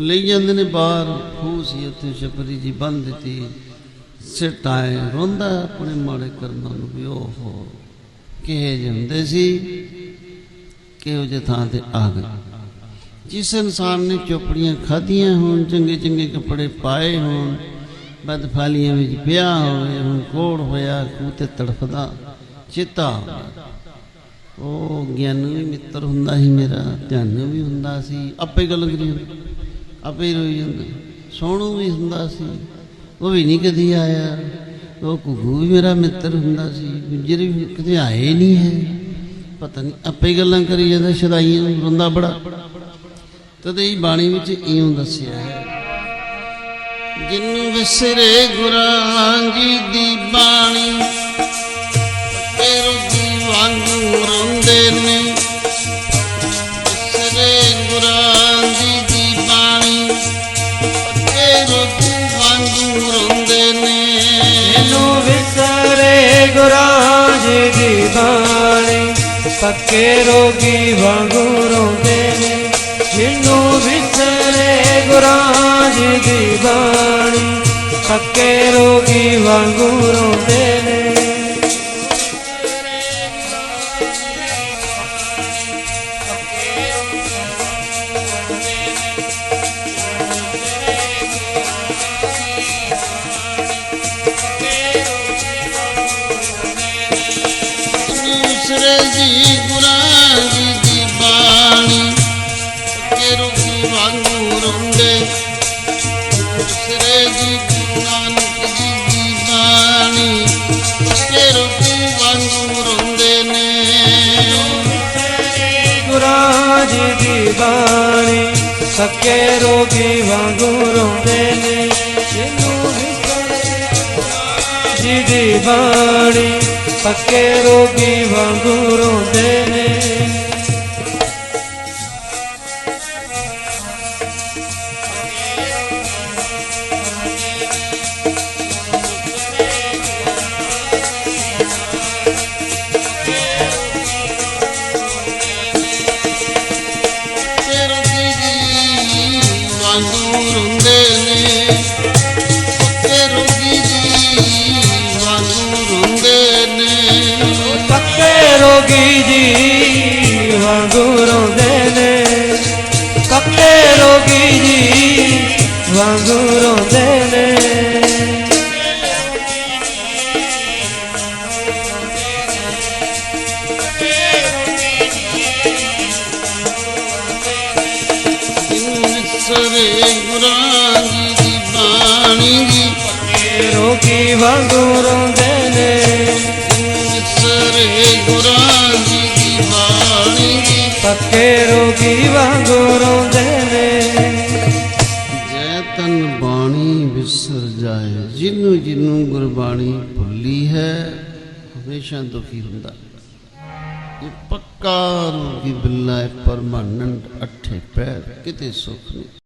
ਲਈ ਜਾਂਦੇ ਨੇ ਬਾਹਰ। ਖੂਹ ਸੀ ਉੱਥੇ, ਛਪਰੀ ਜੀ ਬੰਨ ਦਿੱਤੀ। ਸਿਟਾਏ ਰੋਂਦਾ ਆਪਣੇ ਮਾੜੇ ਕਰਮਾਂ ਨੂੰ ਵੀ, ਓਹੋ। ਕਿਹੇ ਜਿਹੇ ਸੀ, ਕਿਹੋ ਜਿਹੇ ਥਾਂ ਤੇ ਆ ਗਏ। ਜਿਸ ਇਨਸਾਨ ਨੇ ਚੋਪੜੀਆਂ ਖਾਧੀਆਂ ਹੋਣ, ਚੰਗੇ ਚੰਗੇ ਕੱਪੜੇ ਪਾਏ ਹੋਣ ਬਦਫਾਲੀਆਂ ਵਿੱਚ ਵਿਆਹ ਹੋਵੇ, ਹੁਣ ਕੋੜ ਹੋਇਆ, ਖੂਹ ਤੇ ਤੜਫਦਾ, ਚਿੱਤਾ ਉਹ ਗਿਆਨ ਵੀ ਮਿੱਤਰ ਹੁੰਦਾ ਸੀ ਮੇਰਾ, ਧਿਆਨ ਵੀ ਹੁੰਦਾ ਸੀ। ਆਪੇ ਗੱਲ ਕਰੀ ਆਪੇ ਰੋਈ ਜਾਂਦਾ। ਸੋਹਣੂ ਵੀ ਹੁੰਦਾ ਸੀ, ਉਹ ਵੀ ਨਹੀਂ ਕਦੀ ਆਇਆ। ਉਹ ਕੁਗੂ ਵੀ ਮੇਰਾ ਮਿੱਤਰ ਹੁੰਦਾ ਸੀ, ਗੁੱਜਰ ਵੀ ਕਦੇ ਆਏ ਨਹੀਂ ਹੈ। ਪਤਾ ਨਹੀਂ, ਆਪੇ ਗੱਲਾਂ ਕਰੀ ਜਾਂਦਾ, ਸ਼ਦਾਈਆਂ ਨੂੰ ਰੋਂਦਾ ਬੜਾ। ਤਦੇ ਹੀ ਬਾਣੀ ਵਿੱਚ ਇਉਂ ਦੱਸਿਆ ਹੈ, ਜਿਨੂੰ ਵਿਸਰੇ ਗੁਰਾਂ ਜੀ ਦੀ ਬਾਣੀ ਜੀ ਪੱਕੇ ਰੋਗੀ ਵਾਂਗੂ ਰੋਂਦੇ ਨੇ ਜਿਹਨੂੰ ਵਿਸਰੇ ਗੁਰਾਂ ਜੀ ਦੀ ਬਾਣੀ, ਪੱਕੇ ਰੋਗੀ ਵਾਂਗੂ ਰੋਂਦੇ ਨੇ। ਦੂਸਰੇ ਦੀ ਗੁਰਾਂ ਜੀ ਦੀ ਬਾਣੀ ਕੇ ਰੂਪੀ ਵਾਂਗੂ ਰੋਂਦੇ। ਦੂਸਰੇ ਜੀ ਗੁਰੂ ਨਾਨਕ ਜੀ ਦੀ ਬਾਣੀ ਕੇ ਰੂਪੀ ਵਾਂਗੂ ਰੋਂਦੇ ਨੇ। ਗੁਰਾਂ ਜੀ ਦੀ ਬਾਣੀ ਸੱਕੇ ਰੋਗੀ ਵਾਂਗੂ ਰੋਂਦੇ ਨੇ। ਜਿਹਨੂੰ ਵਿਸਰੇ ਜੀ ਦੀ ਬਾਣੀ ਪੱਕੇ ਰੋਗੀ ਵਾਂਗੂ ਰੋਂਦੇ ਨੇ। ਸਰੇ ਗੁਰਾਂ ਜੀ ਦੀ ਬਾਣੀ ਜੀ ਰੋਗੀ ਵਾਂਗੂ ਰੋਂਦੇ ਨੇ। ਸਰੇ ਗੁਰਾਂ ਜੀ ਦੀ ਬਾਣੀ ਜੀ ਪੱਕੇ ਰੋਗੀ ਵਾਂਗੂ ਰੋਂਦੇ ਨੇ। ਜੈ ਤਨ ਬਾਣੀ ਵਿਸਰ ਜਾਏ ਜਿਹਨੂੰ ਜਿਹਨੂੰ ਗੁਰਬਾਣੀ ਭੁੱਲੀ ਹੈ ਹਮੇਸ਼ਾ ਦੁਖੀ ਹੁੰਦਾ। ਇਹ ਪੱਕਾ ਰੋਗੀ ਬਿੱਲਾ ਹੈ ਪਰਮਾਨੰਦ ਅੱਠੇ ਪੈਰ ਕਿਤੇ ਸੁਖ ਨਹੀਂ।